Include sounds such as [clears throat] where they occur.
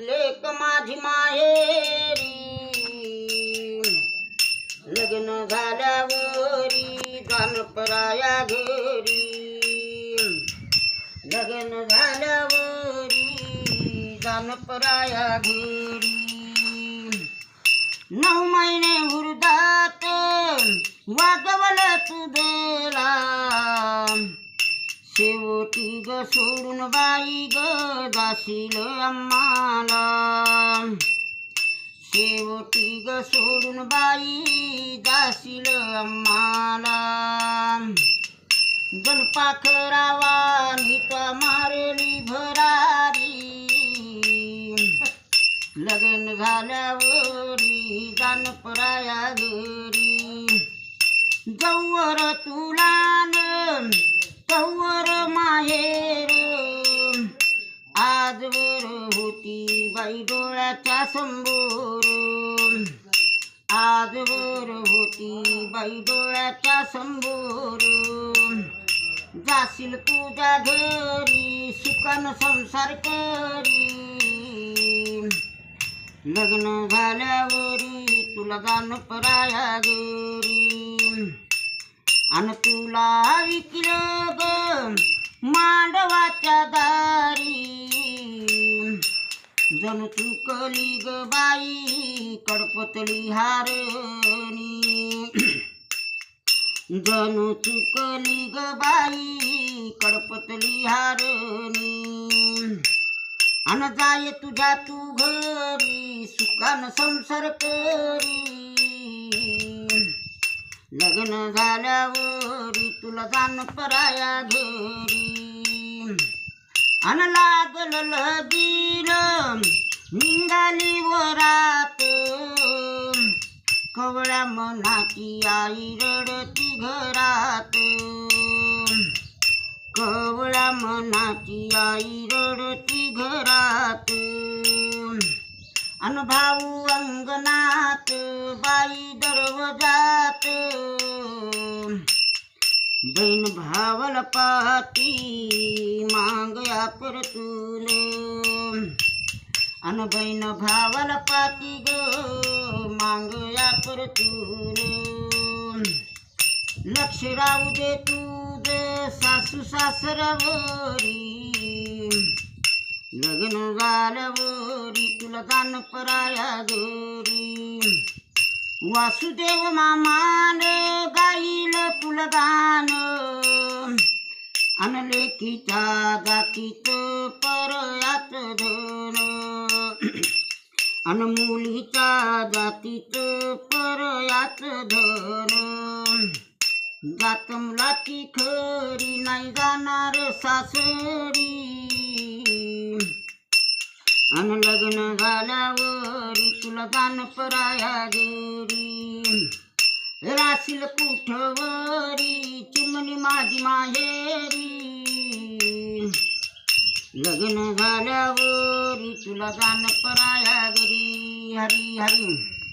लेक माझी माहेरी. लग्न झाल्यावरी जानपराया घरी. लग्न झाल्यावरी जानपराया घरी. नऊ महिने हुरदात वागवलं तुझला. शेवटी ग सोडून बाई ग जाशील आम्हाला. शेवटी ग सोडून बाई जाशील आम्हाला. गणपाखरावा नीता मारली भरारी. लग्न झाल्यावरी जानपराया घरी. जवळ तुला न तवर बाई डोळ्याच्या समोर आजवर होती बाई डोळ्याच्या समोर जाशील तुझ्या घरी सुकान संसार करी लग्न झाल्यावरी तुला जाण पराया घरी आणि तुला विकलं ग मांडवाच्या जणू चुकली ग बाई कडपतली हारणी. [clears throat] जणू चुकली ग बाई कडपतली हारणी. अन जाय तुझ्या तू घरी सुखान संसार करी. लग्न झाल्यावरी तुला जाण पराया घरी. अन लागल लगीन निघाली वरात. कवळ्या मनाची आई रडती घरात. कवळ्या मनाची आई रडती घरात. अन भाऊ अंगणात बाई दरवजात. बहीण भावाला पाती मागया परतून. अन बहीण भावाला पाती ग मागया परतून. लक्ष राहू दे तुझ सासू सासरावरी लग्न झाल्यावरी तुला दान पराया गोरी वासुदेव मामान गाईल फुलदान. आणले अन लेकीच्या जातीत परयात धन. अन मुलीच्या जातीत परयात धन. जात मुलाची खरी नाही जाणार सासरी. अन लग्न झाल्यावर तुला जाण पराया घरी राशील कुठवरी चिमणी माझी माहेरी. लग्न झाल्यावरी तुला दान पराया घरी हरी हरी.